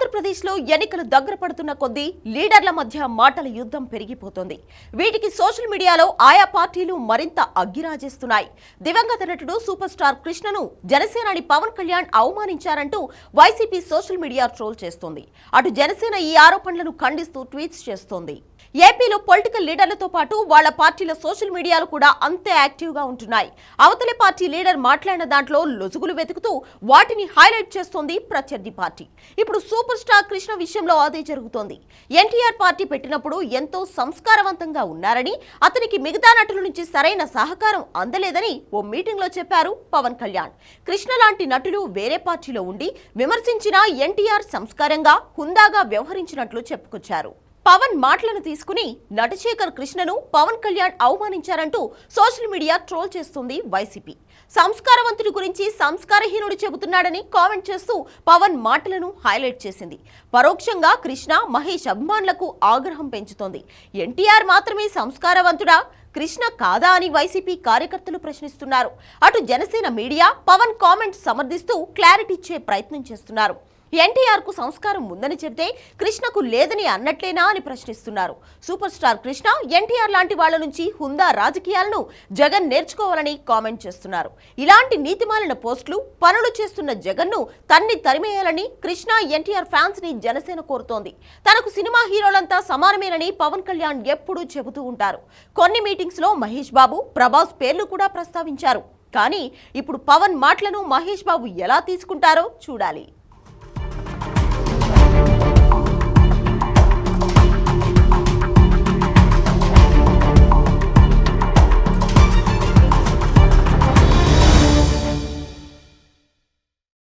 ఆంధ్రప్రదేశ్లో ఎన్నికలు దగ్గర పడుతున్న కొద్దీ లీడర్ల మధ్య మాటల యుద్ధం పెరిగిపోతోంది. వీటికి సోషల్ మీడియాలో ఆయా పార్టీలు మరింత అగ్గిరాజేస్తున్నాయి. దివంగత నటుడు సూపర్ స్టార్ కృష్ణను జనసేనాని పవన్ కళ్యాణ్ అవమానించారంటూ వైసీపీ సోషల్ మీడియా ట్రోల్ చేస్తోంది. అటు జనసేన ఈ ఆరోపణలను ఖండిస్తూ ట్వీట్స్ చేస్తోంది. ఏపీలో పొలిటికల్ లీడర్లతో పాటు వాళ్ళ పార్టీల సోషల్ మీడియాలు కూడా అంతే యాక్టివ్గా ఉంటున్నాయి. అవతలి పార్టీ లీడర్ మాట్లాడిన దాంట్లో లొసుగులు వెతుకుతూ వాటిని హైలైట్ చేస్తోంది ప్రత్యర్థి పార్టీ. ఇప్పుడు సూపర్ స్టార్ కృష్ణ విషయంలో అదే జరుగుతోంది. ఎన్టీఆర్ పార్టీ పెట్టినప్పుడు ఎంతో సంస్కారవంతంగా ఉన్నారని అతనికి మిగతా నటుల నుంచి సరైన సహకారం అందలేదని ఓ మీటింగ్లో చెప్పారు పవన్ కళ్యాణ్. కృష్ణ లాంటి నటులు వేరే పార్టీలో ఉండి విమర్శించిన ఎన్టీఆర్ సంస్కారంగా హుందాగా వ్యవహరించినట్లు చెప్పుకొచ్చారు. పవన్ మాటలను తీసుకుని నటశేఖర్ కృష్ణను పవన్ కళ్యాణ్ అవమానించారంటూ సోషల్ మీడియా ట్రోల్ చేస్తుంది వైసీపీ. సంస్కారవంతుడి గురించి సంస్కారహీనుడు చెబుతున్నాడని కామెంట్ చేస్తూ పవన్ మాటలను హైలైట్ చేసింది. పరోక్షంగా కృష్ణ మహేష్ అభిమానులకు ఆగ్రహం పెంచుతోంది. ఎన్టీఆర్ మాత్రమే సంస్కారవంతుడా? కృష్ణ కాదా అని వైసీపీ కార్యకర్తలు ప్రశ్నిస్తున్నారు. అటు జనసేన మీడియా పవన్ కామెంట్ సమర్థిస్తూ క్లారిటీ ఇచ్చే ప్రయత్నం చేస్తున్నారు. ఎన్టీఆర్కు సంస్కారం ఉందని చెబితే కృష్ణకు లేదని అన్నట్లేనా అని ప్రశ్నిస్తున్నారు. సూపర్ స్టార్ కృష్ణ ఎన్టీఆర్ లాంటి వాళ్ళ నుంచి హుందా రాజకీయాలను జగన్ నేర్చుకోవాలని కామెంట్ చేస్తున్నారు. ఇలాంటి నీతిమాలిన పోస్టులు పనులు చేస్తున్న జగన్ను తన్ని తరిమేయాలని కృష్ణ ఎన్టీఆర్ ఫ్యాన్స్ని జనసేన కోరుతోంది. తనకు సినిమా హీరోలంతా సమానమేనని పవన్ కళ్యాణ్ ఎప్పుడూ చెబుతూ ఉంటారు. కొన్ని మీటింగ్స్లో మహేష్ బాబు ప్రభాస్ పేర్లు కూడా ప్రస్తావించారు. కానీ ఇప్పుడు పవన్ మాటలను మహేష్ బాబు ఎలా తీసుకుంటారో చూడాలి.